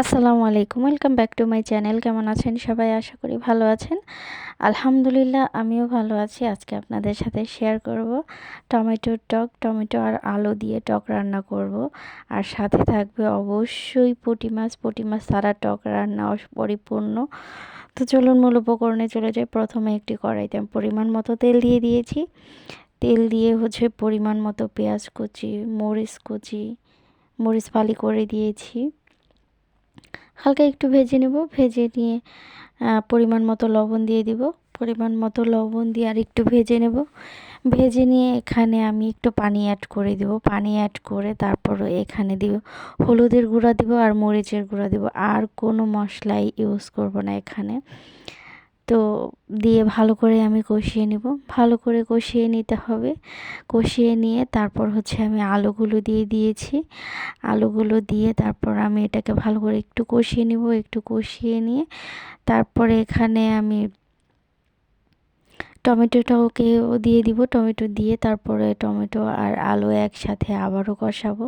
আসসালামু আলাইকুম, welcome back to my channel. কেমন আছেন সবাই? আশা করি ভালো আছেন। আলহামদুলিল্লাহ, আমিও ভালো আছি। আজকে আপনাদের সাথে শেয়ার করব টমেটোর টক, টমেটো আর আলু দিয়ে টক রান্না করব। আর সাথে থাকবে অবশ্যই পুঁটি মাছ। পুঁটি মাছ সারা টক রান্না পরিপূর্ণ তো চলুন মূল উপকরণে চলে যাই। প্রথমে একটি কড়াইতে পরিমাণ মতো তেল দিয়ে দিয়েছি। তেল দিয়ে হচ্ছে পরিমাণ মতো পেঁয়াজ কুচি, মরিচ কুচি, মরিচ ফালি করে দিয়েছি। হালকা একটু ভেজে নেব, ভেজে নিয়ে পরিমাণ মতো লবণ দিয়ে দিব। পরিমাণ মতো লবণ দিয়ে আর একটু ভেজে নেব। ভেজে নিয়ে এখানে আমি একটু পানি অ্যাড করে দিব। পানি অ্যাড করে তারপর এখানে দিব, হলুদের গুঁড়া দিব আর মরিচের গুঁড়া দিব। আর কোনো মশলাই ইউজ করব না এখানে। তো দিয়ে ভালো করে আমি কষিয়ে নিব। ভালো করে কষিয়ে নিতে হবে। কষিয়ে নিয়ে তারপর হচ্ছে আমি আলুগুলো দিয়ে দিয়েছি। আলুগুলো দিয়ে তারপর আমি এটাকে ভালো করে একটু কষিয়ে নিব। একটু কষিয়ে নিয়ে তারপরে এখানে আমি টমেটোটাকেও দিয়ে দিব। টমেটো দিয়ে তারপরে টমেটো আর আলু একসাথে আবারও কষাবো।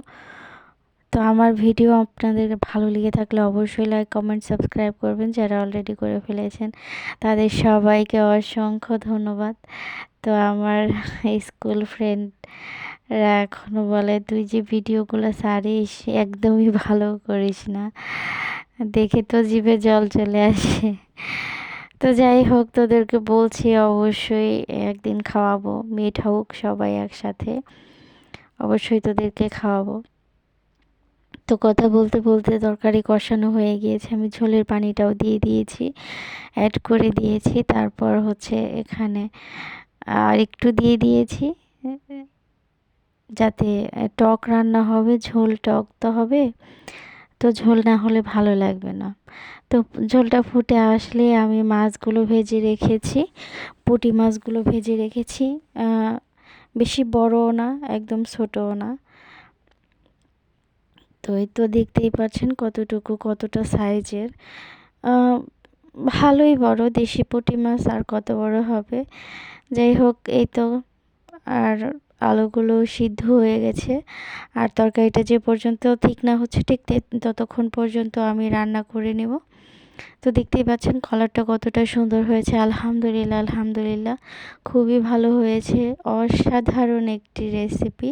তো আমার ভিডিও আপনাদের ভালো লেগে থাকলে অবশ্যই লাইক কমেন্ট সাবস্ক্রাইব করবেন যারা অলরেডি করে ফেলেছেন। তাদের সবাইকে অসংখ্য ধন্যবাদ। তো আমার স্কুল ফ্রেন্ডরা এখনও বলে, তুই যে ভিডিওগুলো সারিস একদমই ভালো করিস না। দেখে তো জিভে জল চলে আসে। তো যাই হোক, তোদেরকে বলছি অবশ্যই একদিন খাওয়াবো। মিট হোক সবাই একসাথে। অবশ্যই তোদেরকে খাওয়াবো। তো কথা বলতে বলতে তরকারি কষানো হয়ে গিয়েছে। আমি ঝোলের পানিটাও দিয়ে দিয়েছি অ্যাড করে দিয়েছি। তারপর হচ্ছে এখানে আর একটু দিয়ে দিয়েছি, যাতে টক রান্না হবে, ঝোল টক তো হবে। তো ঝোল না হলে ভালো লাগবে না। তো ঝোলটা ফুটে আসলে আমি মাছগুলো ভেজে রেখেছি, পুঁটি মাছগুলো ভেজে রেখেছি। বেশি বড়ও না, একদম ছোটও না। তো এই তো দেখতেই পাচ্ছেন কতটুকু, কতটা সাইজের। ভালোই বড়, দেশি পুঁটি মাছ আর কত বড় হবে। যাই হোক, এই তো আর আলুগুলো সিদ্ধ হয়ে গেছে। আর তরকারিটা যে পর্যন্ত ঠিক না হচ্ছে ঠিক ততক্ষণ পর্যন্ত আমি রান্না করে নেব। তো দেখতেই পাচ্ছেন কালারটা কতটা সুন্দর হয়েছে। আলহামদুলিল্লাহ আলহামদুলিল্লাহ। খুবই ভালো হয়েছে। অসাধারণ একটি রেসিপি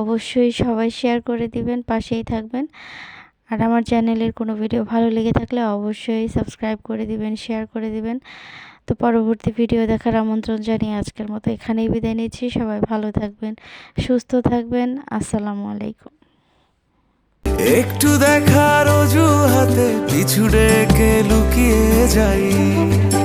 অবশ্যই সবাই শেয়ার করে দিবেন, পাশেই থাকবেন। আর আমার চ্যানেলের কোনো ভিডিও ভালো লেগে থাকলে অবশ্যই সাবস্ক্রাইব করে দিবেন শেয়ার করে দিবেন। তো পরবর্তী ভিডিও দেখার আমন্ত্রণ জানিয়ে আজকের মতো এখানেই বিদায় নিচ্ছি। সবাই ভালো থাকবেন, সুস্থ থাকবেন। আসসালামু আলাইকুম। একটু দেখার অজুহাতে কে ডেকে লুকিয়ে যাই।